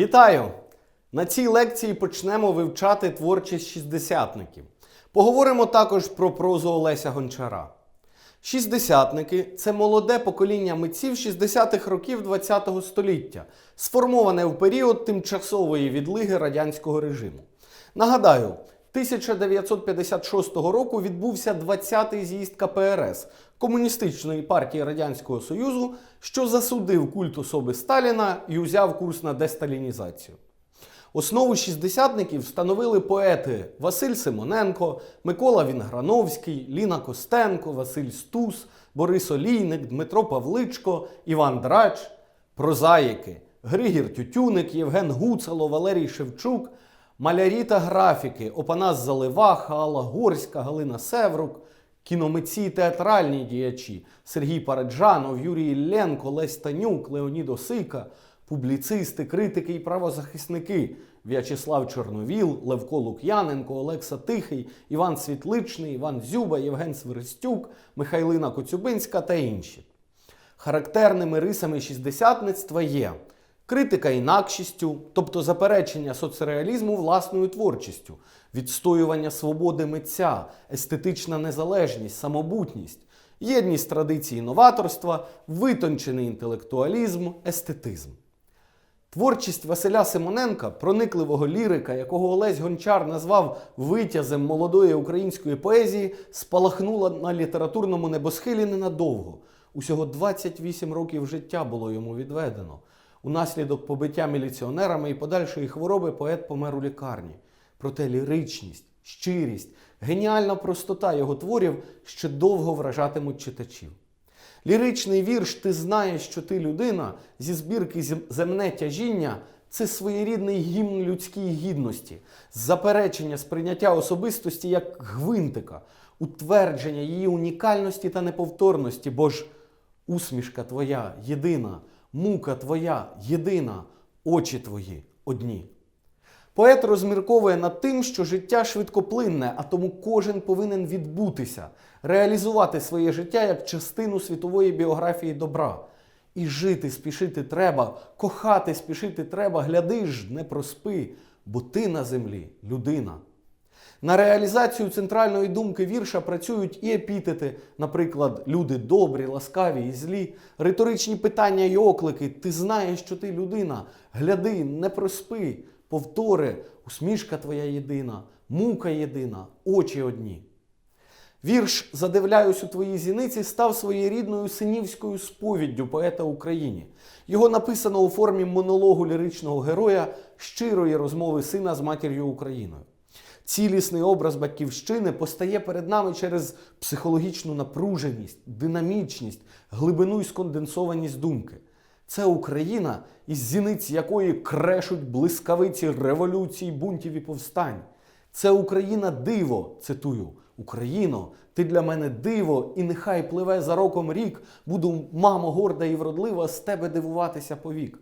Вітаю! На цій лекції почнемо вивчати творчість шістдесятників. Поговоримо також про прозу Олеся Гончара. Шістдесятники це молоде покоління митців 60-х років ХХ століття, сформоване в період тимчасової відлиги радянського режиму. Нагадаю, 1956 року відбувся 20-й з'їзд КПРС Комуністичної партії Радянського Союзу, що засудив культ особи Сталіна і узяв курс на десталінізацію. Основу шістдесятників становили поети Василь Симоненко, Микола Вінграновський, Ліна Костенко, Василь Стус, Борис Олійник, Дмитро Павличко, Іван Драч, прозаїки Григір Тютюник, Євген Гуцало, Валерій Шевчук, малярі та графіки Опанас Заливаха, Алла Горська, Галина Севрук, кіномитці і театральні діячі Сергій Параджанов, Юрій Ілленко, Лесь Танюк, Леонід Осика, публіцисти, критики і правозахисники В'ячеслав Чорновіл, Левко Лук'яненко, Олекса Тихий, Іван Світличний, Іван Дзюба, Євген Сверстюк, Михайлина Коцюбинська та інші. Характерними рисами шістдесятництва є критика інакшістю, тобто заперечення соцреалізму власною творчістю, відстоювання свободи митця, естетична незалежність, самобутність, єдність традиції новаторства, витончений інтелектуалізм, естетизм. Творчість Василя Симоненка, проникливого лірика, якого Олесь Гончар назвав витязем молодої української поезії, спалахнула на літературному небосхилі ненадовго. Усього 28 років життя було йому відведено. Унаслідок побиття міліціонерами і подальшої хвороби поет помер у лікарні. Проте ліричність, щирість, геніальна простота його творів ще довго вражатимуть читачів. Ліричний вірш Ти знаєш, що ти людина зі збірки Земне тяжіння це своєрідний гімн людській гідності, заперечення сприйняття особистості як гвинтика, утвердження її унікальності та неповторності, бо ж усмішка твоя єдина, мука твоя єдина, очі твої одні. Поет розмірковує над тим, що життя швидкоплинне, а тому кожен повинен відбутися, реалізувати своє життя як частину світової біографії добра. І жити спішити треба, кохати спішити треба, гляди ж, не проспи, бо ти на землі людина. На реалізацію центральної думки вірша працюють і епітети, наприклад, люди добрі, ласкаві і злі, риторичні питання і оклики. Ти знаєш, що ти людина. Гляди, не проспи, повтори, усмішка твоя єдина, мука єдина, очі одні. Вірш Задивляюсь у твоїй зіниці став своєрідною синівською сповіддю поета Україні. Його написано у формі монологу ліричного героя щирої розмови сина з матір'ю Україною. Цілісний образ батьківщини постає перед нами через психологічну напруженість, динамічність, глибину і сконденсованість думки. Це Україна, із зіниць якої крешуть блискавиці революцій, бунтів і повстань. Це Україна диво, цитую. Україно, ти для мене диво, і нехай пливе за роком рік, буду, мамо, горда і вродлива, з тебе дивуватися повік.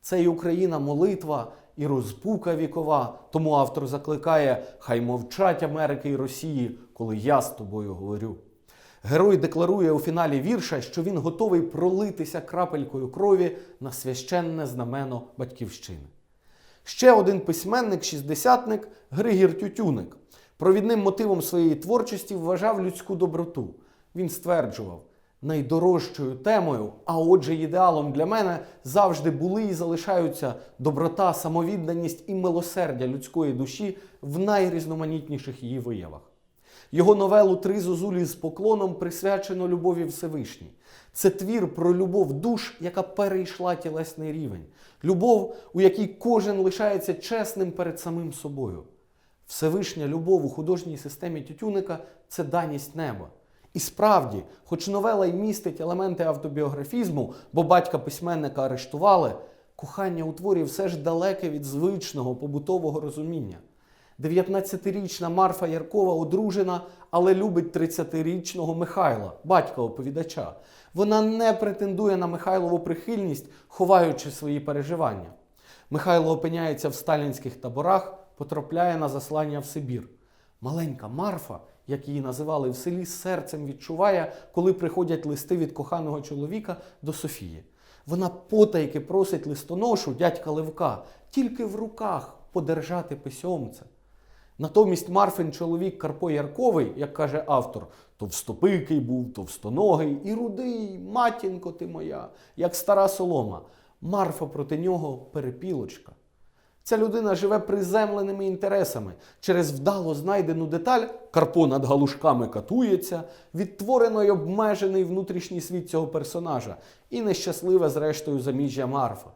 Це й Україна молитва і розпука вікова. Тому автор закликає: хай мовчать Америки і Росії, коли я з тобою говорю. Герой декларує у фіналі вірша, що він готовий пролитися крапелькою крові на священне знамено батьківщини. Ще один письменник-шістдесятник Григір Тютюник. Провідним мотивом своєї творчості вважав людську доброту. Він стверджував, найдорожчою темою, а отже, ідеалом для мене завжди були і залишаються доброта, самовідданість і милосердя людської душі в найрізноманітніших її виявах. Його новелу Три зозулі з поклоном присвячено любові Всевишній. Це твір про любов душ, яка перейшла тілесний рівень, любов, у якій кожен лишається чесним перед самим собою. Всевишня любов у художній системі Тютюника це даність неба. І справді, хоч новела й містить елементи автобіографізму, бо батька письменника арештували, кохання у творі все ж далеке від звичного побутового розуміння. 19-річна Марфа Яркова одружена, але любить 30-річного Михайла, батька оповідача. Вона не претендує на Михайлову прихильність, ховаючи свої переживання. Михайло опиняється в сталінських таборах, потрапляє на заслання в Сибір. Маленька Марфа, як її називали в селі, серцем відчуває, коли приходять листи від коханого чоловіка до Софії. Вона потайки просить листоношу дядька Левка тільки в руках подержати письомце. Натомість Марфин чоловік Карпо Ярковий, як каже автор, товстопикий був, товстоногий і рудий, матінко ти моя, як стара солома. Марфа проти нього перепілочка. Ця людина живе приземленими інтересами. Через вдало знайдену деталь Карпо над галушками катується, відтворено й обмежений внутрішній світ цього персонажа і нещасливе, зрештою, заміжжя Марфа.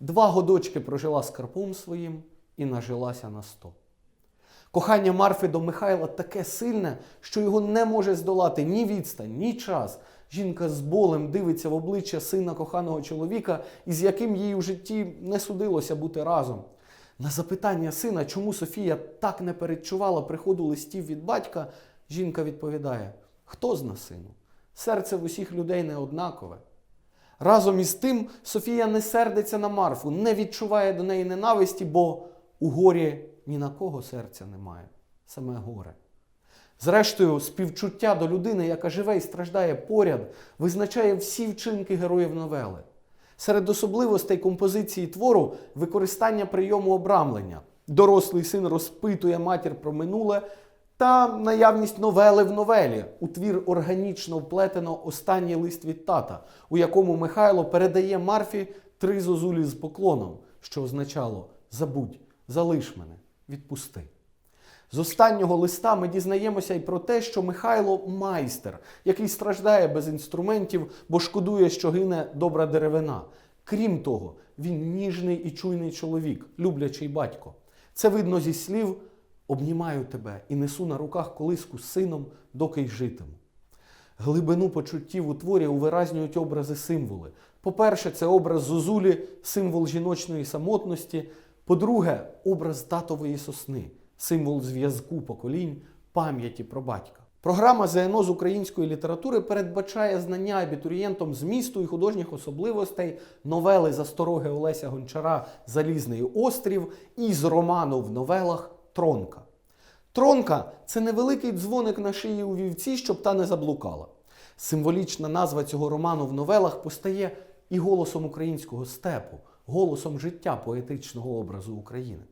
Два годочки прожила з Карпом своїм і нажилася на сто. Кохання Марфи до Михайла таке сильне, що його не може здолати ні відстань, ні час. Жінка з болем дивиться в обличчя сина коханого чоловіка, із яким їй у житті не судилося бути разом. На запитання сина, чому Софія так не передчувала приходу листів від батька, жінка відповідає: Хто зна сину? Серце в усіх людей не однакове. Разом із тим Софія не сердиться на Марфу, не відчуває до неї ненависті, бо у горі ні на кого серця немає, саме горе. Зрештою, співчуття до людини, яка живе і страждає поряд, визначає всі вчинки героїв новели. Серед особливостей композиції твору використання прийому обрамлення. Дорослий син розпитує матір про минуле та наявність новели в новелі. У твір органічно вплетено останній лист від тата, у якому Михайло передає Марфі три зозулі з поклоном, що означало забудь, залиш мене, відпусти. З останнього листа ми дізнаємося й про те, що Михайло майстер, який страждає без інструментів, бо шкодує, що гине добра деревина. Крім того, він ніжний і чуйний чоловік, люблячий батько. Це видно зі слів обнімаю тебе і несу на руках колиску з сином, доки й житиму. Глибину почуттів у творі увиразнюють образи символи. По-перше, це образ Зозулі, символ жіночної самотності. По-друге, образ татової сосни, символ зв'язку поколінь, пам'яті про батька. Програма ЗНО з української літератури передбачає знання абітурієнтом змісту і художніх особливостей новели застороги Олеся Гончара Залізний острів і з роману в новелах Тронка. Тронка це невеликий дзвоник на шиї у вівці, щоб та не заблукала. Символічна назва цього роману в новелах постає і голосом українського степу, голосом життя поетичного образу України.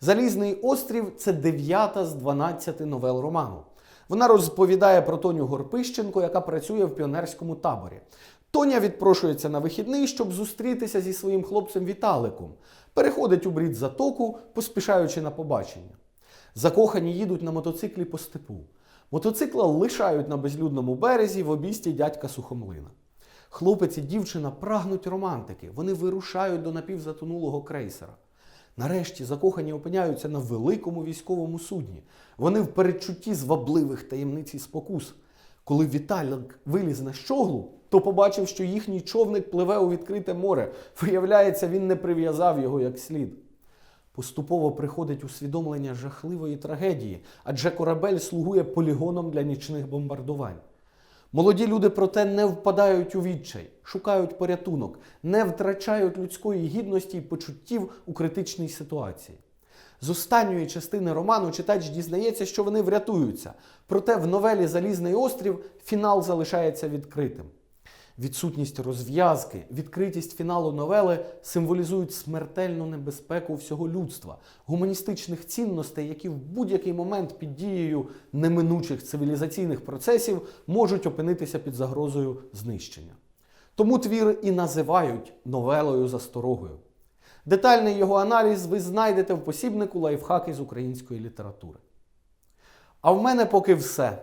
Залізний острів це дев'ята з 12 новел роману. Вона розповідає про Тоню Горпищенко, яка працює в піонерському таборі. Тоня відпрошується на вихідний, щоб зустрітися зі своїм хлопцем Віталиком. Переходить у брід затоку, поспішаючи на побачення. Закохані їдуть на мотоциклі по степу. Мотоцикла лишають на безлюдному березі в обісті дядька Сухомлина. Хлопець і дівчина прагнуть романтики. Вони вирушають до напівзатонулого крейсера. Нарешті закохані опиняються на великому військовому судні. Вони в передчутті звабливих таємниць і спокус. Коли Віталік виліз на щоглу, то побачив, що їхній човник пливе у відкрите море. Виявляється, він не прив'язав його як слід. Поступово приходить усвідомлення жахливої трагедії, адже корабель слугує полігоном для нічних бомбардувань. Молоді люди, проте, не впадають у відчай, шукають порятунок, не втрачають людської гідності і почуттів у критичній ситуації. З останньої частини роману читач дізнається, що вони врятуються, проте в новелі Залізний острів фінал залишається відкритим. Відсутність розв'язки, відкритість фіналу новели символізують смертельну небезпеку всього людства, гуманістичних цінностей, які в будь-який момент під дією неминучих цивілізаційних процесів можуть опинитися під загрозою знищення. Тому твір і називають новелою засторогою. Детальний його аналіз ви знайдете в посібнику лайфхаки з української літератури. А в мене поки все.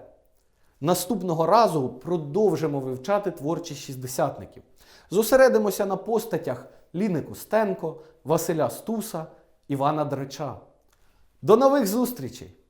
Наступного разу продовжимо вивчати творчість шістдесятників. Зосередимося на постатях Ліни Костенко, Василя Стуса, Івана Дреча. До нових зустрічей!